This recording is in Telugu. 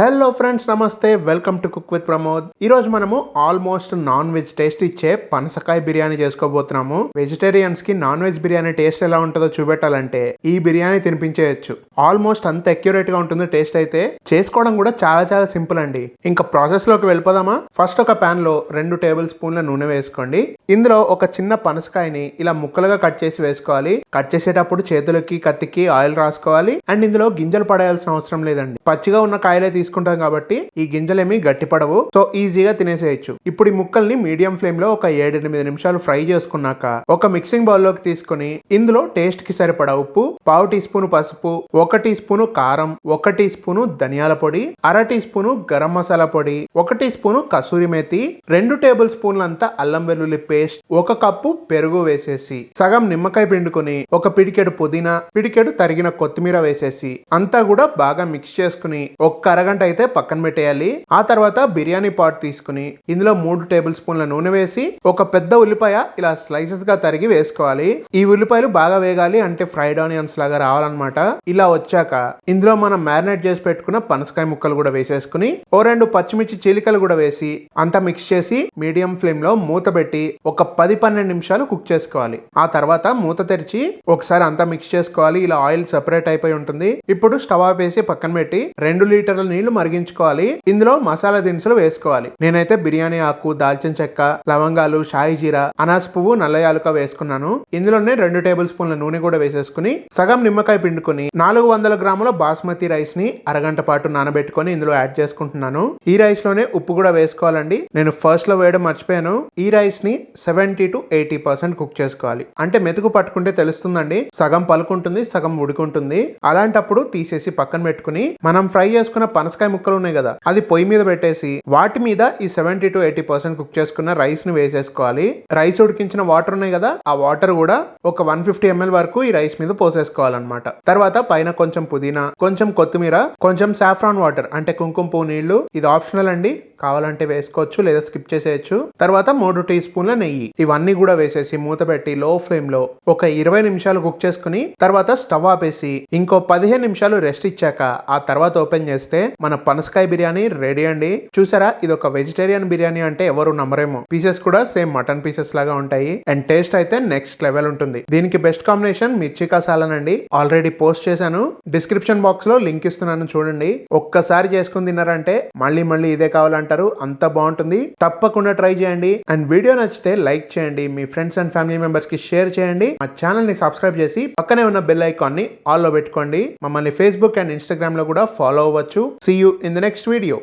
హలో ఫ్రెండ్స్ నమస్తే welcome to cook with Pramod ఈరోజు మనము ఆల్మోస్ట్ నాన్ వెజ్ టేస్ట్ ఇచ్చే పనసకాయ బిర్యానీ చేసుకోబోతున్నాము. వెజిటేరియన్స్కి నాన్ వెజ్ బిర్యానీ టేస్ట్ ఎలా ఉంటుందో చూపెట్టాలంటే ఈ బిర్యానీ తినిపించేయచ్చు. ఆల్మోస్ట్ అంత అక్యురేట్గా ఉంటుంది టేస్ట్ అయితే. చేసుకోవడం కూడా చాలా చాలా సింపుల్ అండి. ఇంకా ప్రాసెస్లోకి వెళ్ళిపోదామా? ఫస్ట్ ఒక పాన్లో రెండు టేబుల్ స్పూన్ల నూనె వేసుకోండి. ఇందులో ఒక చిన్న పనసకాయని ఇలా ముక్కలుగా కట్ చేసి వేసుకోవాలి. కట్ చేసేటప్పుడు చేతులకి కత్తికి ఆయిల్ రాసుకోవాలి. అండ్ ఇందులో గింజలు పడేయాల్సిన అవసరం లేదండి. పచ్చిగా ఉన్న కాయలే తీసుకుంటాం కాబట్టి ఈ గింజలేమి గట్టిపడవు. సో ఈజీగా తినేసేయచ్చు. ఇప్పుడు ఈ ముక్కల్ని మీడియం ఫ్లేమ్లో ఒక ఏడెనిమిది నిమిషాలు ఫ్రై చేసుకున్నాక ఒక మిక్సింగ్ బౌల్లోకి తీసుకుని ఇందులో టేస్ట్కి సరిపడా ఉప్పు పావు టీ స్పూన్ పసుపు ఒక ఒక టీ స్పూన్ కారం ఒక టీ స్పూన్ ధనియాల పొడి అర టీ స్పూన్ గరం మసాలా పొడి ఒక టీ స్పూన్ కసూరి మేతి రెండు టేబుల్ స్పూన్లంతా అల్లం వెల్లుల్లి పేస్ట్ ఒక కప్పు పెరుగు వేసేసి సగం నిమ్మకాయ పిండుకొని ఒక పిడికెడు పుదీనా పిడికెడు తరిగిన కొత్తిమీర వేసేసి అంతా కూడా బాగా మిక్స్ చేసుకుని ఒక్క అరగంట అయితే పక్కన పెట్టేయాలి. ఆ తర్వాత బిర్యానీ పాట్ తీసుకుని ఇందులో మూడు టేబుల్ స్పూన్ల నూనె వేసి ఒక పెద్ద ఉల్లిపాయ ఇలా స్లైసెస్గా తరిగి వేసుకోవాలి. ఈ ఉల్లిపాయలు బాగా వేగాలి అంటే ఫ్రైడ్ ఆనియన్స్ లాగా రావాలన్నమాట. ఇలా వచ్చాక ఇందులో మనం మ్యారినేట్ చేసి పెట్టుకున్న పనసకాయ ముక్కలు కూడా వేసేసుకుని ఓ రెండు పచ్చిమిర్చి చీలికలు కూడా వేసి అంతా మిక్స్ చేసి మీడియం ఫ్లేమ్లో మూత పెట్టి ఒక పది పన్నెండు నిమిషాలు కుక్ చేసుకోవాలి. ఆ తర్వాత మూత తెరిచి ఒకసారి అంతా మిక్స్ చేసుకోవాలి. ఇలా ఆయిల్ సెపరేట్ అయిపోయి ఉంటుంది. ఇప్పుడు స్టవ్ ఆపేసి పక్కన పెట్టి రెండు లీటర్ల నీళ్ళు మరిగించుకోవాలి. ఇందులో మసాలా దినుసులు వేసుకోవాలి. నేనైతే బిర్యానీ ఆకు దాల్చిన చెక్క లవంగాలు షాయి జీరా అనాస పువ్వు నల్ల యాలుక వేసుకున్నాను. ఇందులోనే రెండు టేబుల్ స్పూన్ల నూనె కూడా వేసేసుకుని సగం నిమ్మకాయ పిండుకొని నాలుగు వందల గ్రాముల బాస్మతి రైస్ని అరగంట పాటు నానబెట్టుకొని ఇందులో యాడ్ చేసుకుంటున్నాను. ఈ రైస్లోనే ఉప్పు కూడా వేసుకోవాలండి. నేను ఫస్ట్లో వేయడం మర్చిపోయాను. ఈ రైస్ని seventy to eighty percent cook చేసుకోవాలి. అంటే మెతుకు పట్టుకుంటే తెలుస్తుందండి. సగం పలుకుంటుంది సగం ఉడుకుంటుంది. అలాంటప్పుడు తీసేసి పక్కన పెట్టుకుని మనం ఫ్రై చేసుకున్న పనసకాయ ముక్కలు ఉన్నాయి కదా అది పొయ్యి మీద పెట్టేసి వాటి మీద ఈ seventy to eighty percent cook చేసుకున్న రైస్ని వేసేసుకోవాలి. రైస్ ఉడికించిన వాటర్ ఉన్నాయి కదా ఆ వాటర్ కూడా ఒక వన్ ఫిఫ్టీ ఎంఎల్ వరకు ఈ రైస్ మీద పోసేసుకోవాలన్నమాట. తర్వాత పైన కొంచెం పుదీనా కొంచెం కొత్తిమీర కొంచెం సాఫ్రాన్ వాటర్ అంటే కుంకుమ పువ్వు నీళ్ళు. ఇది ఆప్షనల్ అండి. కావాలంటే వేసుకోవచ్చు లేదా స్కిప్ చేసేయచ్చు. తర్వాత మూడు టీ స్పూన్ల నెయ్యి. ఇవన్నీ కూడా వేసేసి మూత పెట్టి లో ఫ్లేమ్లో ఒక ఇరవై నిమిషాలు కుక్ చేసుకుని తర్వాత స్టవ్ ఆపేసి ఇంకో పదిహేను నిమిషాలు రెస్ట్ ఇచ్చాక ఆ తర్వాత ఓపెన్ చేస్తే మన పనసకాయ బిర్యానీ రెడీ అండి. చూసారా? ఇది ఒక వెజిటేరియన్ బిర్యానీ అంటే ఎవరు నమ్మరేమో. పీసెస్ కూడా సేమ్ మటన్ పీసెస్ లాగా ఉంటాయి. అండ్ టేస్ట్ అయితే నెక్స్ట్ లెవెల్ ఉంటుంది. దీనికి బెస్ట్ కాంబినేషన్ మిర్చి కసాలన్ అండి ఆల్రెడీ పోస్ట్ చేశాను. డిస్క్రిప్షన్ బాక్స్లో లింక్ ఇస్తున్నాను చూడండి. ఒక్కసారి చేసుకుని తిన్నారంటే మళ్ళీ మళ్ళీ ఇదే కావాలంటారు. అంత బాగుంటుంది. తప్పకుండా ట్రై చేయండి. అండ్ వీడియో నచ్చితే లైక్ చేయండి. మీ ఫ్రెండ్స్ అండ్ ఫ్యామిలీ మెంబర్స్కి షేర్ చేయండి. మా ఛానల్ని సబ్స్క్రైబ్ చేసి పక్కనే ఉన్న బెల్ ఐకాన్ని ఆల్లో పెట్టుకోండి. మమ్మల్ని ఫేస్బుక్ అండ్ ఇన్స్టాగ్రామ్లో కూడా ఫాలో అవ్వచ్చు. See you in the next video